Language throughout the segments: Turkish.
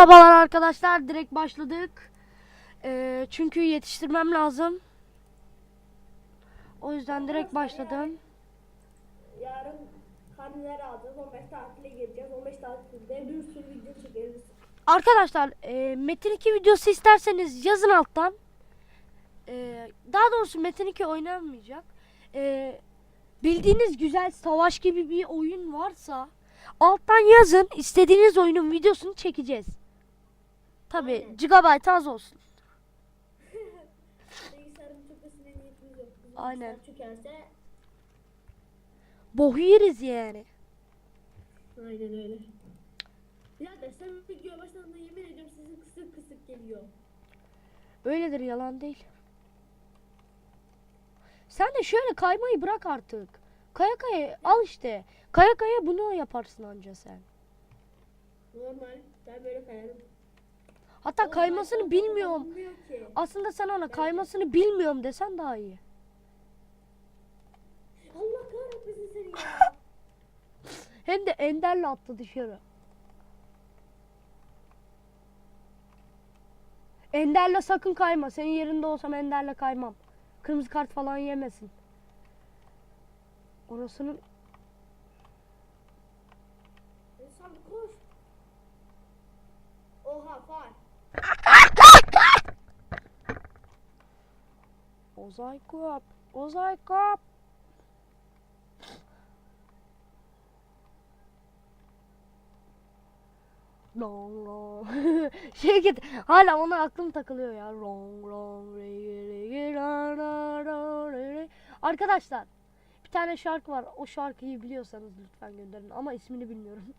Merhabalar arkadaşlar. Direkt başladık. Ee, çünkü yetiştirmem lazım. O yüzden direkt başladım. Yarın karneleri alacağız. 15 tatile gireceğiz. 15 tatilde bir sürü video çekeriz. Arkadaşlar e, Metin 2 videosu isterseniz yazın alttan. E, daha doğrusu Metin 2 oynanmayacak. E, bildiğiniz güzel savaş gibi bir oyun varsa alttan yazın. istediğiniz oyunun videosunu çekeceğiz. Tabi Aynen. gigabyte az olsun. Bilgisayarın çökmesine niyetimiz yok. Bizim Aynen. bilgisayar Çökerse Bohu yeriz yani. aynen öyle. Birader sen video başladığında yemin ediyorum sizin kısık kısık geliyor. Öyledir yalan değil. Sen de şöyle kaymayı bırak artık. Kaya kaya al işte. Kaya kaya bunu yaparsın anca sen. Normal. Ben böyle kayarım. Hatta Oğlum, kaymasını bilmiyorum. Aslında sen ona kaymasını bilmiyorum desen daha iyi. Allah kahretmesin seni ya. Hem de enderle attı dışarı. Enderle sakın kayma. Senin yerinde olsam enderle kaymam. Kırmızı kart falan yemesin. Orasının bir koş. Oha far. Ozay Kop. Ozay Kop. Long long. şey git. Hala ona aklım takılıyor ya. Long long. Arkadaşlar bir tane şarkı var. O şarkıyı biliyorsanız lütfen gönderin ama ismini bilmiyorum.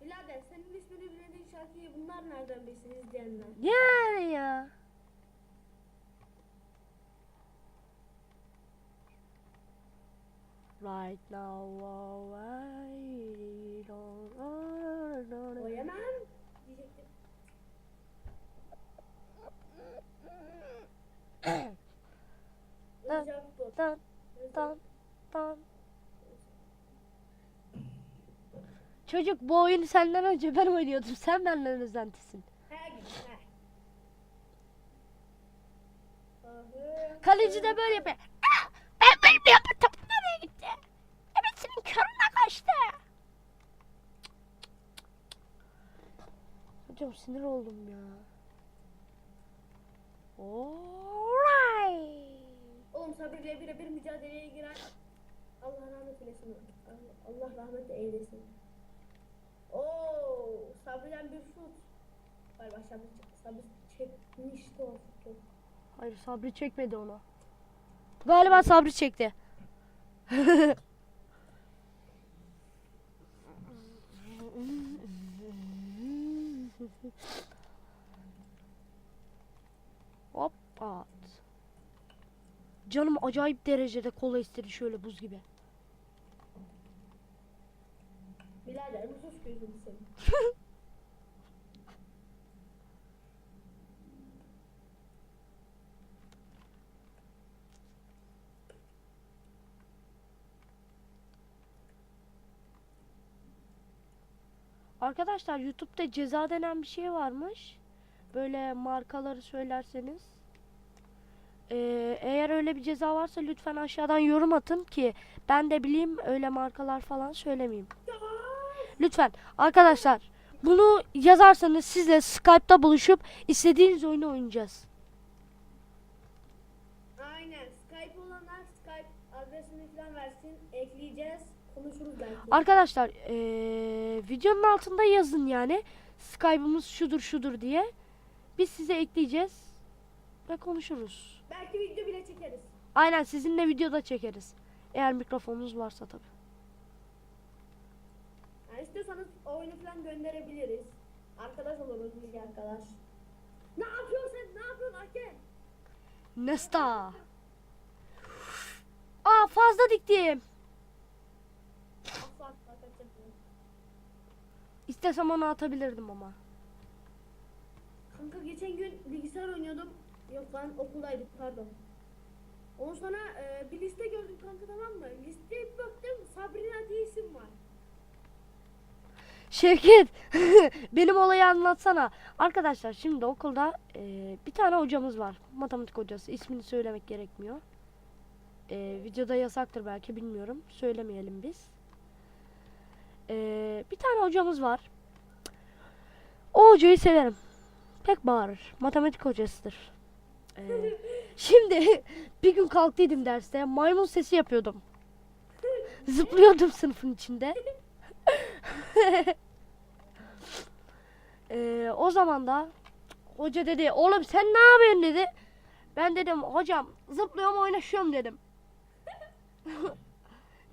Birader senin ismini bilmediğin şarkıyı bunlar nereden bilsin izleyenler? Yani ya. Right now, oh, I don't know. Oyamam. Diyecektim. Tan Özcan- tan tan. Çocuk bu oyunu senden önce ben oynuyordum. Sen benden özentisin. Kaleci de böyle yapıyor. "Ah, Ben bu Hocam sinir oldum ya. Alright. Oğlum sabırla birebir mücadeleye giren Allah rahmet eylesin. Allah- rahmet eylesin. Oo, Sabri'den bir şut. Galiba Sabri, Sabri çekmişti o şutu. Hayır Sabri çekmedi onu. Galiba Sabri çekti. Hop at. Canım acayip derecede kola istedi şöyle buz gibi. Birader bu sus gözünü seveyim. Arkadaşlar YouTube'da ceza denen bir şey varmış. Böyle markaları söylerseniz. Ee, eğer öyle bir ceza varsa lütfen aşağıdan yorum atın ki ben de bileyim öyle markalar falan söylemeyeyim. Lütfen arkadaşlar bunu yazarsanız sizle Skype'ta buluşup istediğiniz oyunu oynayacağız. Aynen. Skype olanlar Skype adresini falan versin. Ekleyeceğiz. Konuşuruz belki. Arkadaşlar ee, videonun altında yazın yani Skype'ımız şudur şudur diye. Biz size ekleyeceğiz ve konuşuruz. belki video bile çekeriz. Aynen sizinle videoda çekeriz. Eğer mikrofonunuz varsa tabi. Yani istiyorsanız oyunu falan gönderebiliriz. Arkadaş oluruz biz arkadaş. Ne yapıyorsun sen? Ne yapıyorsun Hakem? Nesta. Aa fazla diktim. İstesem onu atabilirdim ama. Kanka geçen gün bilgisayar oynuyordum. Yok lan okuldaydık pardon. Ondan sonra e, bir liste gördüm kanka tamam mı? Listeye bir baktım Sabrina diye isim var. Şevket benim olayı anlatsana. Arkadaşlar şimdi okulda e, bir tane hocamız var. Matematik hocası. İsmini söylemek gerekmiyor. E, videoda yasaktır belki bilmiyorum. Söylemeyelim biz. E, bir tane hocamız var. O hocayı severim. Pek bağırır. Matematik hocasıdır. E, şimdi bir gün kalktıydım derste. Maymun sesi yapıyordum. Zıplıyordum sınıfın içinde. Ee, o zaman da hoca dedi oğlum sen ne yapıyorsun dedi. Ben dedim hocam zıplıyorum oynaşıyorum dedim.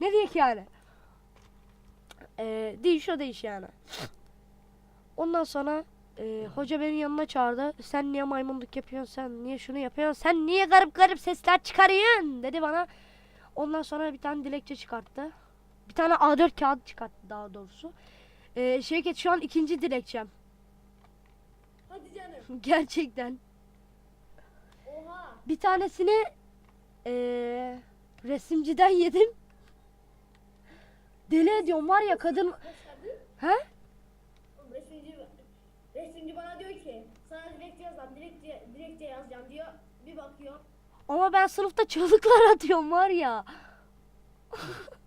ne diyek yani? Ee, değiş o değiş yani. Ondan sonra e, hoca beni yanına çağırdı. Sen niye maymunluk yapıyorsun? Sen niye şunu yapıyorsun? Sen niye garip garip sesler çıkarıyorsun? dedi bana. Ondan sonra bir tane dilekçe çıkarttı. Bir tane A4 kağıt çıkarttı daha doğrusu. Ee, Şevket şu an ikinci dilekçem. Hadi canım. Gerçekten. Oha. Bir tanesini eee resimciden yedim. Deli ediyorum var ya kadın. He? Resimci, resimci bana diyor ki sana dilekçe yazacağım, dilekçe, dilekçe yazacağım diyor. Bir bakıyor. Ama ben sınıfta çığlıklar atıyorum var ya.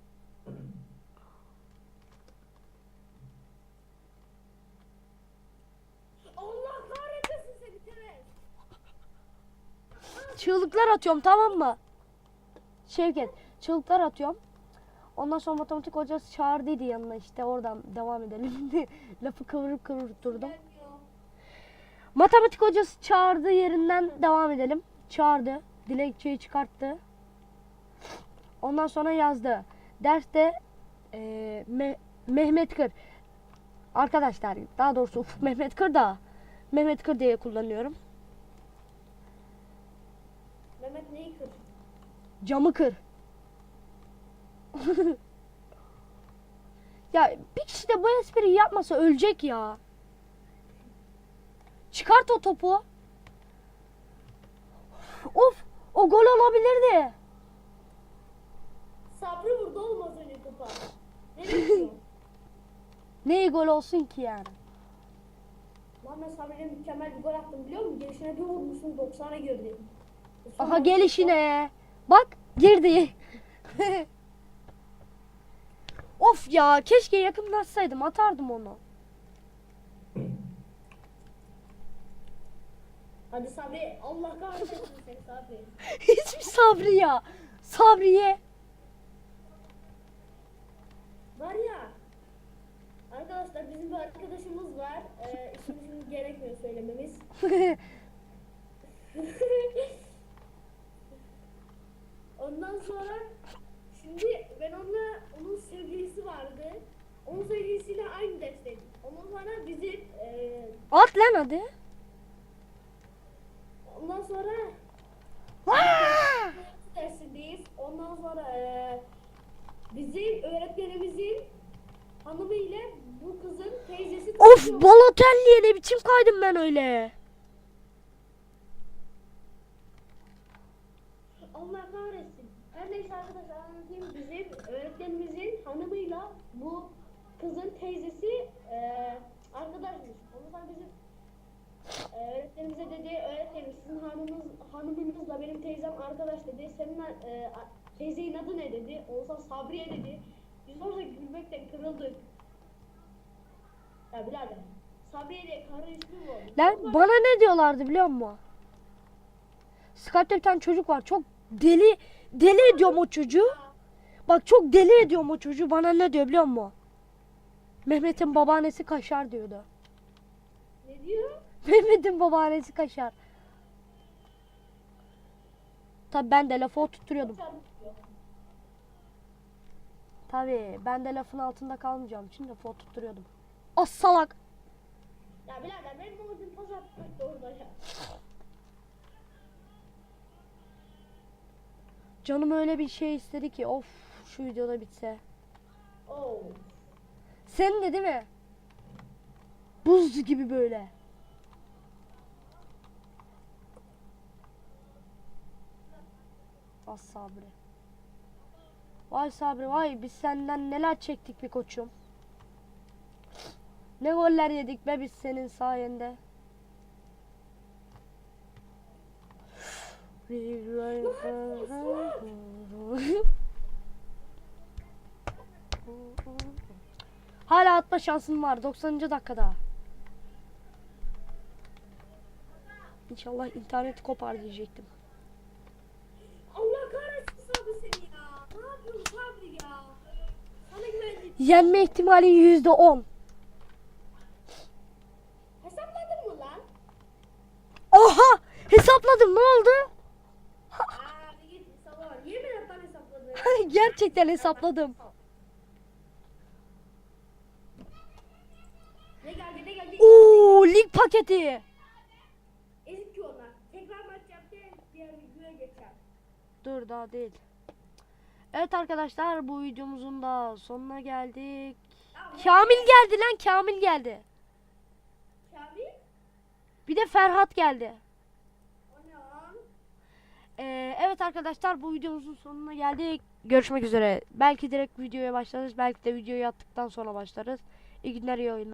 Allah kahretmesin seni Teres. Çığlıklar atıyorum tamam mı? Şevket çığlıklar atıyorum. Ondan sonra matematik hocası çağırdıydı yanına işte oradan devam edelim. Lafı kıvırıp kıvırıp durdum. Matematik hocası çağırdığı yerinden devam edelim. Çağırdı. Dilekçeyi çıkarttı. Ondan sonra yazdı. Derste eee, Me- Mehmet Kır. Arkadaşlar daha doğrusu Ufuk Mehmet Kır da Mehmet Kır diye kullanıyorum. Mehmet neyi kır? Camı kır. ya bir kişi de bu espriyi yapmasa ölecek ya. Çıkart o topu. Of o gol olabilirdi. Sabri vurdu olmaz önce topa. Ne bekliyor? Neyi gol olsun ki yani? Lan ben Sabri'yle mükemmel bir gol attım biliyor musun? Gelişine bir vurmuşsun 90'a girdi. Aha gelişine. Bak girdi. of ya keşke yakınlaşsaydım atardım onu. Hadi Sabri Allah kahretsin seni Sabri. Hiçbir Sabri ya. Sabriye. Var ya. Arkadaşlar bizim bir arkadaşımız var. Ee, şimdi gerekmiyor söylememiz. Ondan sonra şimdi ben onunla onun sevgilisi vardı. Onun sevgilisiyle aynı dersteydik. Ondan sonra bizim e, At lan hadi. ondan sonra dersindeyiz. Ondan sonra e, bizim öğretmenimizin hanımı ile bu kızın teyzesi Of tanışıyor. Balotelli'ye ne biçim kaydım ben öyle. Allah kahretsin. Her neyse arkadaşlar anlatayım. Bizim öğretmenimizin hanımıyla bu kızın teyzesi eee arkadaşmış. Ondan sonra bizim eee, öğretmenimize dedi, öğretmenim sizin hanımınız, hanımınızla benim teyzem arkadaş dedi. Senin a- teyzenin adı ne dedi. Sonra Sabriye dedi. Biz orada gülmekten kırıldık. Ya birader. Sabriye diye karı ismi bu. Lan bana ne diyorlardı biliyor musun? Skype'de bir tane çocuk var. Çok deli deli ediyorum o çocuğu. Bak çok deli ediyorum o çocuğu. Bana ne diyor biliyor musun? Mehmet'in babaannesi kaşar diyordu. Ne diyor? Mehmet'in babaannesi kaşar. Tabi ben de lafı oturtturuyordum. Tabi ben de lafın altında kalmayacağım için lafı oturtturuyordum. As salak. Ya birader benim atmak da orada ya. Canım öyle bir şey istedi ki of şu videoda bitse. Oo. Senin de değil mi? Buz gibi böyle. Az Sabri. Vay Sabri vay biz senden neler çektik bir koçum. Ne goller yedik be biz senin sayende. Hala atma şansın var 90. dakikada. İnşallah interneti kopar diyecektim. Allah kahretsin Sabri seni ya. Ne yapıyorsun Sabri ya? Sana güvendim. Yenme ihtimali yüzde on. Hesapladın mı lan? Oha! Hesapladım ne oldu? Git. Yemin et. Gerçekten hesapladım. Ne geldi ne geldi? Oo, lig paketi. Ezik ki onlar. Tekrar maç yaptı. Diğer videoya geçer. Dur daha değil. Evet arkadaşlar bu videomuzun da sonuna geldik. Kamil geldi lan Kamil geldi. Kamil? Bir de Ferhat geldi. Ee, evet arkadaşlar bu videomuzun sonuna geldik. Görüşmek üzere. Belki direkt videoya başlarız. Belki de videoyu attıktan sonra başlarız. İyi günler iyi oyunlar.